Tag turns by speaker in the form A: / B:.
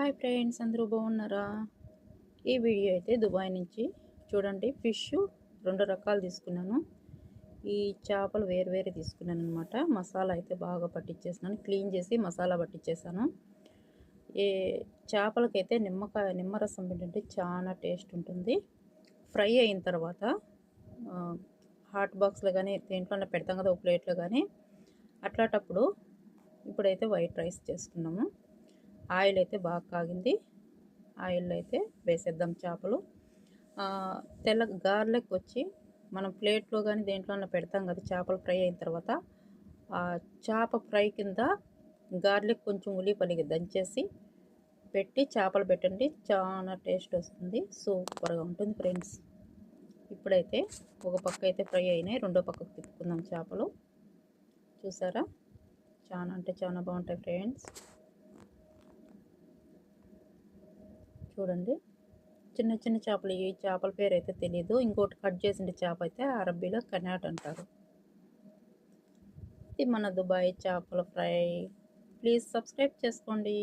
A: Hi friends అందరూ బాగున్నారా? ఈ వీడియో అయితే దుబాయ్ నుంచి చూడండి ఫిష్ రెండు రకాలు తీసుకున్నాను. ఈ చేపలు వేరు వేరు తీసుకున్నాను అనమాట మసాలా అయితే బాగా పట్టించేసినాను క్లీన్ చేసి మసాలా పట్టించేసాను ఏ చేపలకైతే నిమ్మకాయ నిమ్మరసం ఏంటంటే చాలా టేస్ట్ ఉంటుంది. ఫ్రై అయిన తర్వాత హాట్ బాక్స్లో కానీ దేంట్లో పెడతాం కదా ఒక ప్లేట్లో కానీ అట్లాటప్పుడు ఇప్పుడైతే వైట్ రైస్ చేసుకున్నాము. ఆయిల్ అయితే బాగా కాగింది. ఆయిల్ అయితే వేసేద్దాం చేపలు. తెల్ల గార్లెక్ వచ్చి మనం ప్లేట్లో కానీ దేంట్లో పెడతాం కదా చేపలు ఫ్రై అయిన తర్వాత ఆ చేప ఫ్రై కింద గార్లిక్ కొంచెం ఉల్లిపల్లికి దంచేసి పెట్టి చేపలు పెట్టండి. చాలా టేస్ట్ వస్తుంది. సూపర్గా ఉంటుంది ఫ్రెండ్స్. ఇప్పుడైతే ఒక పక్క అయితే ఫ్రై అయినాయి. రెండో పక్కకు తిప్పుకుందాం చేపలు. చూసారా? చాలా అంటే చాలా బాగుంటాయి ఫ్రెండ్స్. చూడండి. చిన్న చిన్న చేపలు ఈ చేపల పేరు అయితే తెలియదు ఇంకోటి కట్ చేసిన చేప అయితే అరబ్బీలో కనాట్ అంటారు. ఇది మన దుబాయ్ చేపల ఫ్రై. ప్లీజ్ సబ్స్క్రైబ్ చేసుకోండి.